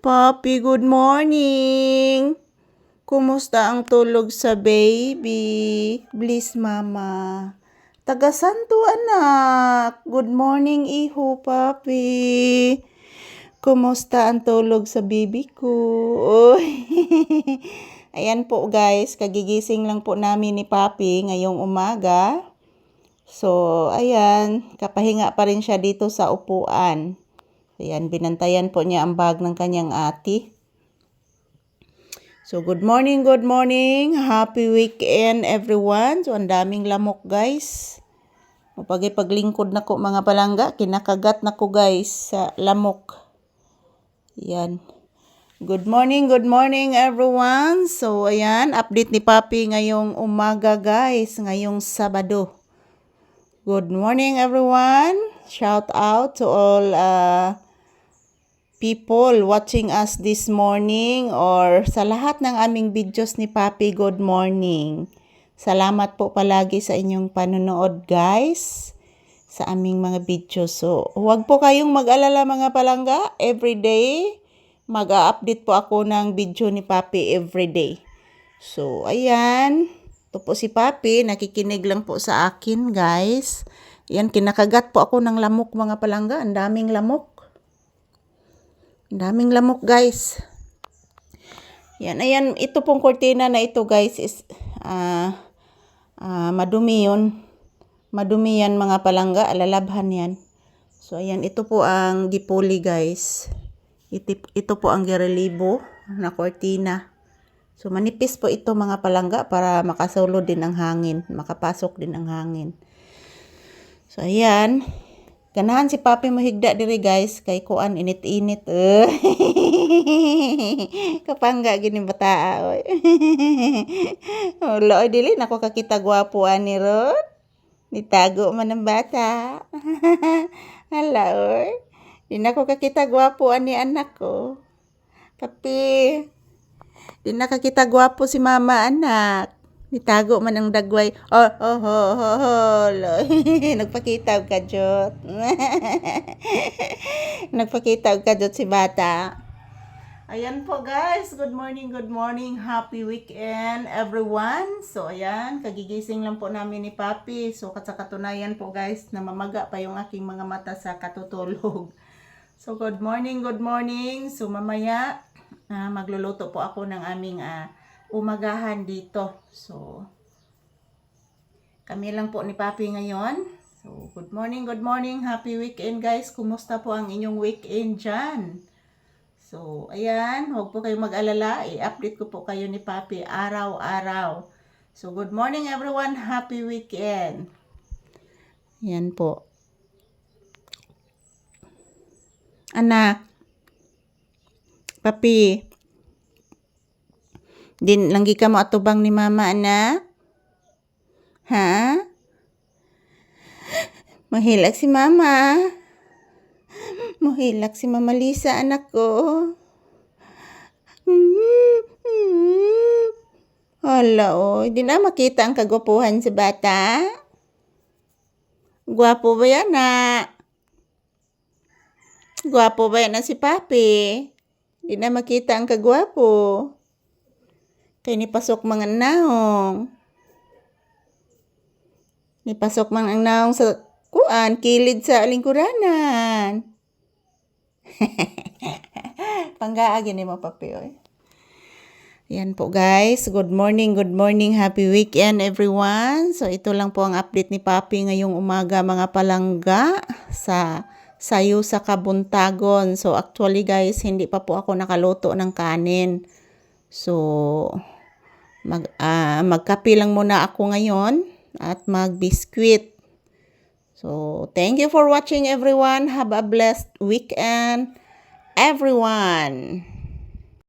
Papi, good morning! Kumusta ang tulog sa baby? Bliss, mama. Taga Santo, anak. Good morning, iho, papi. Kumusta ang tulog sa baby ko? Ayan po guys, kagigising lang po namin ni papi ngayong umaga. So, ayan, kapahinga pa rin siya dito sa upuan. Ayan, binantayan po niya ang bag ng kanyang ati. So, good morning, good morning. Happy weekend, everyone. So, ang daming lamok, guys. Mapagay paglingkod na ko, mga palangga. Kinakagat na ko, guys, sa lamok. Ayan. Good morning, good morning, everyone. So, ayan, update ni Papi ngayong umaga, guys. Ngayong Sabado. Good morning, everyone. Shout out to all uh, people watching us this morning or sa lahat ng aming videos ni Papi, good morning. Salamat po palagi sa inyong panonood guys sa aming mga videos. So, huwag po kayong mag-alala mga palangga. Every day, mag-update po ako ng video ni Papi every day. So, ayan. Ito po si Papi. Nakikinig lang po sa akin, guys. Yan, kinakagat po ako ng lamok mga palangga. Ang daming lamok. Daming lamok, guys. Yan, ayan, ito pong kortina na ito, guys, is ah ah, madumi yun. Madumi yan, mga palangga. Alalabhan yan. So, ayan, ito po ang gipuli, guys. Ito, ito po ang girelibo na kortina. So, manipis po ito, mga palangga, para makasulod din ang hangin. Makapasok din ang hangin. So, ayan. Ganahan si Papi mo higda diri guys kay kuan init-init. Eh. Kapangga gini bata oy. loy dili nako kakita gwapo ani ron. Nitago man ang bata. Hala oy. Di na ko kakita gwapo ani anak ko. Papi. Di na kakita gwapo si mama anak. Nitago man ang dagway. Oh, oh, oh, oh, oh. Nagpakita og kadyot. Nagpakita og kadyot si bata. Ayan po guys, good morning, good morning, happy weekend everyone. So ayan, kagigising lang po namin ni Papi. So sa katunayan po guys, namamaga pa yung aking mga mata sa katutulog. So good morning, good morning. So mamaya, ah, magluluto po ako ng aming ah, umagahan dito. So, kami lang po ni Papi ngayon. So, good morning, good morning. Happy weekend guys. Kumusta po ang inyong weekend dyan? So, ayan. Huwag po kayong mag-alala. I-update ko po kayo ni Papi araw-araw. So, good morning everyone. Happy weekend. Yan po. Anak. Papi. Din langgi ka mo atubang ni mama anak? Ha? Mahilak si mama. Mahilak si mama Lisa anak ko. Hala oh, di na makita ang kagwapuhan sa bata. Gwapo ba yan na? Gwapo ba yan na si papi? Di na makita ang kagwapo. Kay ni pasok mga naong. Ni pasok man ang naong sa kuan, kilid sa lingkuranan. Panggaagi ni mo papi oy. Yan po guys. Good morning, good morning. Happy weekend everyone. So ito lang po ang update ni Papi ngayong umaga mga palangga sa sayo sa kabuntagon. So actually guys, hindi pa po ako nakaluto ng kanin. So mag uh, magkape lang muna ako ngayon at magbiskwit. So thank you for watching everyone. Have a blessed weekend everyone.